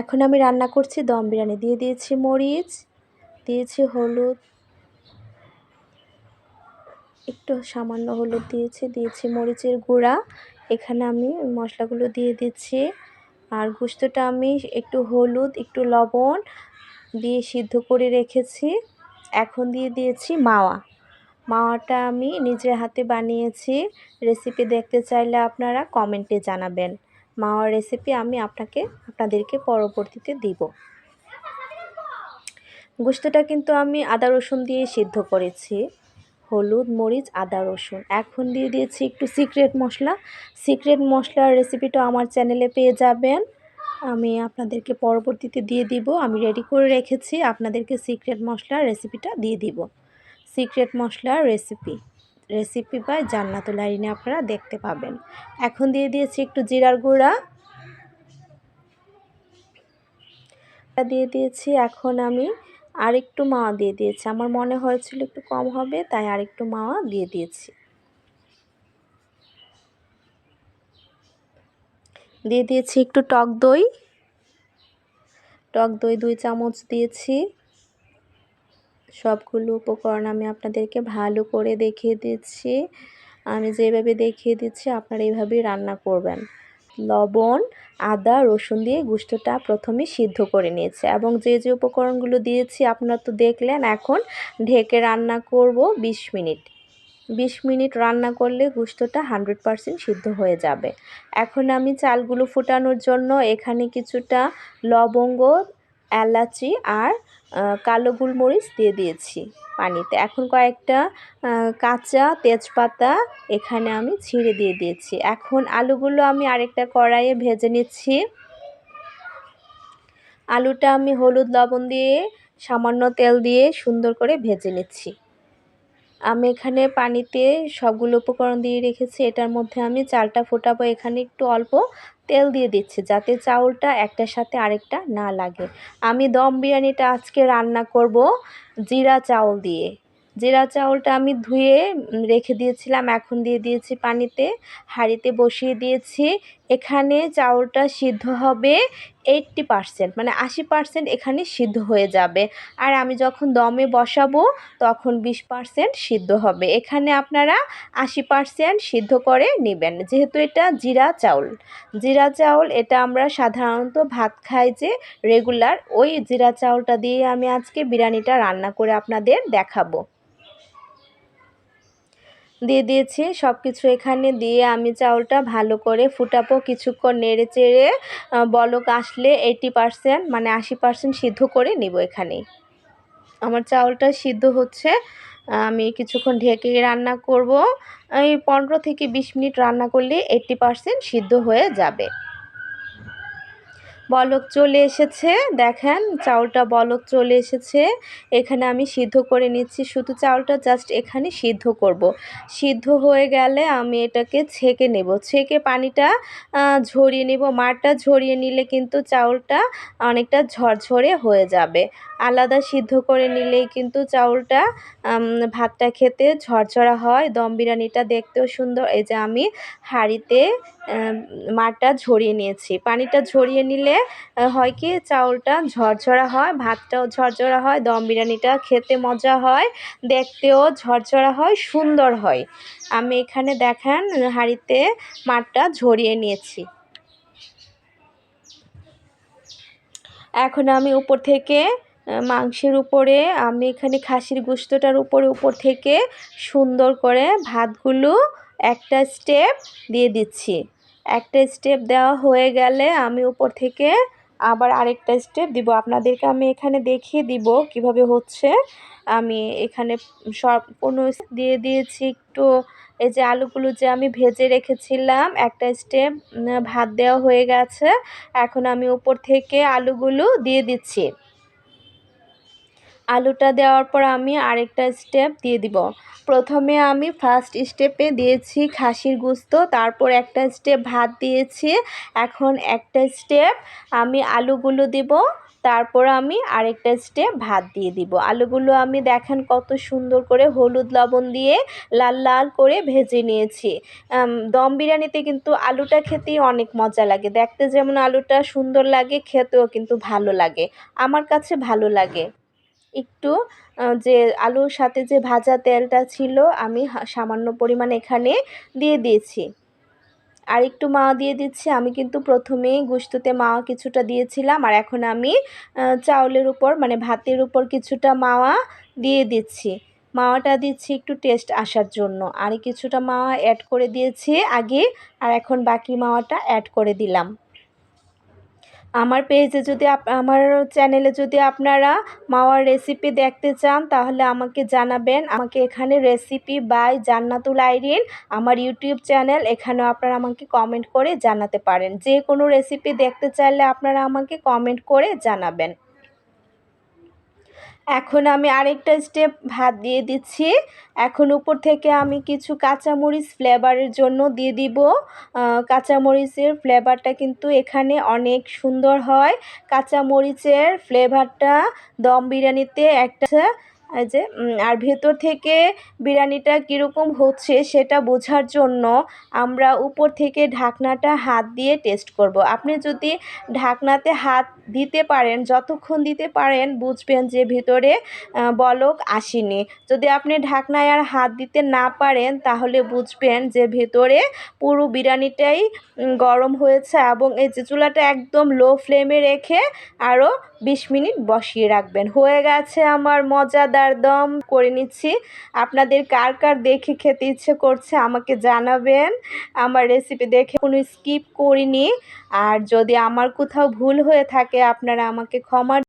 এখন আমি রান্না করছি দম বিরিয়ানি। দিয়ে দিয়েছি মরিচ, দিয়েছি হলুদ, একটু সামান্য হলুদ দিয়েছি দিয়েছি মরিচের গুঁড়া। এখানে আমি মশলাগুলো দিয়ে দিচ্ছি। আর গোস্তটা আমি একটু হলুদ, একটু লবণ দিয়ে সিদ্ধ করে রেখেছি। এখন দিয়ে দিয়েছি মাওয়া। মাওয়াটা আমি নিজের হাতে বানিয়েছি। রেসিপি দেখতে চাইলে আপনারা কমেন্টে জানাবেন। মাওয়ার রেসিপি আমি আপনাকে, আপনাদেরকে পরবর্তীতে দিব। গোস্তটা কিন্তু আমি আদা রসুন দিয়ে সিদ্ধ করেছি। হলুদ, মরিচ, আদা রসুন। এখন দিয়ে দিয়েছি একটু সিক্রেট মশলা। সিক্রেট মশলার রেসিপিটা আমার চ্যানেলে পেয়ে যাবেন। আমি আপনাদেরকে পরবর্তীতে দিয়ে দিব। আমি রেডি করে রেখেছি। আপনাদেরকে সিক্রেট মশলার রেসিপিটা দিয়ে দিব। সিক্রেট মশলার রেসিপি রেসিপি বাই জান্নাতুল আইনে আপনারা দেখতে পাবেন। এখন দিয়ে দিয়েছি একটু জিরার গুঁড়া। দিয়ে দিয়েছি এখন আমি আরেকটু মাওয়া দিয়ে দিয়েছি। আমার মনে হয়েছিল একটু কম হবে, তাই আরেকটু মাওয়া দিয়ে দিয়েছি। দিয়ে দিয়েছি একটু টক দই। টক দই দুই চামচ দিয়েছি। সবগুলো উপকরণ আমি আপনাদেরকে ভালো করে দেখিয়ে দিচ্ছি। আমি যেভাবে দেখিয়ে দিচ্ছি, আপনারা এইভাবেই রান্না করবেন। লবণ, আদা, রসুন দিয়ে গুস্তটা প্রথমে সিদ্ধ করে নিয়েছে এবং যে যে উপকরণগুলো দিয়েছি, আপনারা তো দেখলেন, এখন ঢেকে রান্না করব ২০ মিনিট। ২০ মিনিট রান্না করলে গুস্তটা হান্ড্রেড পারসেন্ট সিদ্ধ হয়ে যাবে। এখন আমি চালগুলো ফুটানোর জন্য এখানে কিছুটা লবঙ্গ এলাচি আর কালো গোলমরিচ দিয়ে দিয়েছি পানিতে। এখন কয়েকটা কাঁচা তেজপাতা এখানে আমি ছিঁড়ে দিয়ে দিয়েছি। এখন আলুগুলো আমি আরেকটা কড়াইয়ে ভেজে নিচ্ছি। আলুটা আমি হলুদ লবণ দিয়ে সামান্য তেল দিয়ে সুন্দর করে ভেজে নিচ্ছি। আমি এখানে পানিতে সবগুলো উপকরণ দিয়ে রেখেছি, এটার মধ্যে আমি চালটা ফোটাবো। এখানে একটু অল্প তেল দিয়ে দিচ্ছি যাতে চাউলটা একটার সাথে আরেকটা না লাগে। আমি দম বিরিয়ানিটা আজকে রান্না করব জিরা চাউল দিয়ে। জিরা চাউলটা আমি ধুয়ে রেখে দিয়েছিলাম, এখন দিয়ে দিয়েছি পানিতে। হাঁড়িতে বসিয়ে দিয়েছি। এখানে চাউলটা সিদ্ধ হবে এইট্টি পারসেন্ট মানে আশি পারসেন্ট এখানে সিদ্ধ হয়ে যাবে। আর আমি যখন দমে বসাবো, তখন বিশ পারসেন্ট সিদ্ধ হবে। এখানে আপনারা আশি পারসেন্ট সিদ্ধ করে নেবেন। যেহেতু এটা জিরা চাউল। জিরা চাউল এটা আমরা সাধারণত ভাত খাই যে রেগুলার ওই জিরা চাউলটা দিয়ে আমি আজকে বিরিয়ানিটা রান্না করে আপনাদের দেখাবো। দিয়ে দিয়েছি। সব কিছু এখানে দিয়ে আমি চাউলটা ভালো করে ফুটাবো। কিছুক্ষণ নেড়ে চেড়ে বলক আসলে এইটি পারসেন্ট মানে আশি পারসেন্ট সিদ্ধ করে নিব এখানে। আমার চাউলটা সিদ্ধ হচ্ছে আমি কিছুক্ষণ ঢেকে রান্না করব। এই পনেরো থেকে বিশ মিনিট রান্না করলে এইটটি পারসেন্ট সিদ্ধ হয়ে যাবে। বলক চলে এসেছে। দেখেন, চাউলটা বলক চলে এসেছে। এখানে আমি সিদ্ধ করে নিচ্ছি। শুধু চাউলটা জাস্ট এখানে সিদ্ধ করব। সিদ্ধ হয়ে গেলে আমি এটাকে ছেঁকে নেব। ছেঁকে পানিটা ঝরিয়ে নেব। মারটা ঝরিয়ে নিলে কিন্তু চাউলটা অনেকটা ঝরঝরে হয়ে যাবে। আলাদা সিদ্ধ করে নিলেই কিন্তু চাউলটা ভাতটা খেতে ঝরঝরা হয়। দম বিরিয়ানিটা দেখতেও সুন্দর। এই যে আমি হাঁড়িতে মারটা ঝরিয়ে নিয়েছি। পানিটা ঝরিয়ে নিলে হয় কি চাউলটা ঝরঝরা হয়, ভাতটাও ঝরঝরা হয়, দম বিরিয়ানিটা খেতে মজা হয়, দেখতেও ঝরঝরা হয়, সুন্দর হয়। আমি এখানে দেখান হাঁড়িতে মারটা ঝরিয়ে নিয়েছি। এখন আমি উপর থেকে মাংসের উপরে, আমি এখানে খাসির গোস্তটার উপরে, উপর থেকে সুন্দর করে ভাতগুলো একটা স্টেপ দিয়ে দিচ্ছি। একটা স্টেপ দেওয়া হয়ে গেলে আমি উপর থেকে আবার আরেকটা স্টেপ দিব। আপনাদেরকে আমি এখানে দেখিয়ে দিব কীভাবে হচ্ছে। আমি এখানে কোনো দিয়ে দিয়েছি একটু, এই যে আলুগুলো যে আমি ভেজে রেখেছিলাম, একটা স্টেপ ভাত দেওয়া হয়ে গেছে। এখন আমি উপর থেকে আলুগুলো দিয়ে দিচ্ছি। আলুটা দেওয়ার পর আমি আরেকটা স্টেপ দিয়ে দিব। প্রথমে আমি ফার্স্ট স্টেপে দিয়েছি খাসির গুস্ত, তারপর একটা স্টেপ ভাত দিয়েছি, এখন একটা স্টেপ আমি আলুগুলো দিব, তারপর আমি আরেকটা স্টেপ ভাত দিয়ে দিব। আলুগুলো আমি দেখেন কত সুন্দর করে হলুদ লবণ দিয়ে লাল লাল করে ভেজে নিয়েছি। দম বিরিয়ানিতে কিন্তু আলুটা খেতেই অনেক মজা লাগে। দেখতে যেমন আলুটা সুন্দর লাগে, খেতেও কিন্তু ভালো লাগে। আমার কাছে ভালো লাগে। একটু যে আলুর সাথে যে ভাজা তেলটা ছিল, আমি সামান্য পরিমাণ এখানে দিয়ে দিয়েছি। আর একটু মা দিয়ে দিচ্ছি, আমি কিন্তু প্রথমেই গুস্ততে মাওয়া কিছুটা দিয়েছিলাম, আর এখন আমি চাউলের উপর মানে ভাতের উপর কিছুটা মাওয়া দিয়ে দিচ্ছি। মাওয়াটা দিচ্ছি একটু টেস্ট আসার জন্য। আর কিছুটা মাওয়া অ্যাড করে দিয়েছি আগে, আর এখন বাকি মাওয়াটা অ্যাড করে দিলাম। আমার পেজে যদি আমার চ্যানেলে যদি আপনারা মাওয়ার রেসিপি দেখতে চান, তাহলে আমাকে জানাবেন। আমাকে এখানে রেসিপি বাই জান্নাতুল আইরিন, আমার ইউটিউব চ্যানেল এখানেও আপনারা আমাকে কমেন্ট করে জানাতে পারেন। যে কোনো রেসিপি দেখতে চাইলে আপনারা আমাকে কমেন্ট করে জানাবেন। এখন আমি আরেকটা স্টেপ ভাত দিয়ে দিচ্ছি। এখন উপর থেকে আমি কিছু কাঁচামরিচ ফ্লেভারের জন্য দিয়ে দিব। কাঁচামরিচের ফ্লেভারটা কিন্তু এখানে অনেক সুন্দর হয়। কাঁচামরিচের ফ্লেভারটা দম বিরিয়ানিতে একটা যে আর ভেতর থেকে বিরিয়ানিটা কীরকম হচ্ছে সেটা বোঝার জন্য আমরা উপর থেকে ঢাকনাটা হাত দিয়ে টেস্ট করব। আপনি যদি ঢাকনাতে হাত দিতে পারেন, যতক্ষণ দিতে পারেন, বুঝবেন যে ভিতরে বলক আসেনি যদি আপনি ঢাকনায় আর হাত দিতে না পারেন, তাহলে বুঝবেন যে ভেতরে পুরো বিরিয়ানিটাই গরম হয়েছে এবং এই যে চুলাটা একদম লো ফ্লেমে রেখে আরও বিশ মিনিট বসিয়ে রাখবেন। হয়ে গেছে আমার মজাদার দম। করে নিচ্ছি। আপনাদের কার কার দেখে খেতে ইচ্ছে করছে আমাকে জানাবেন। আমার রেসিপি দেখে কোনো স্কিপ করিনি। আর যদি আমার কোথাও ভুল হয়ে থাকে আপনারা আমাকে ক্ষমা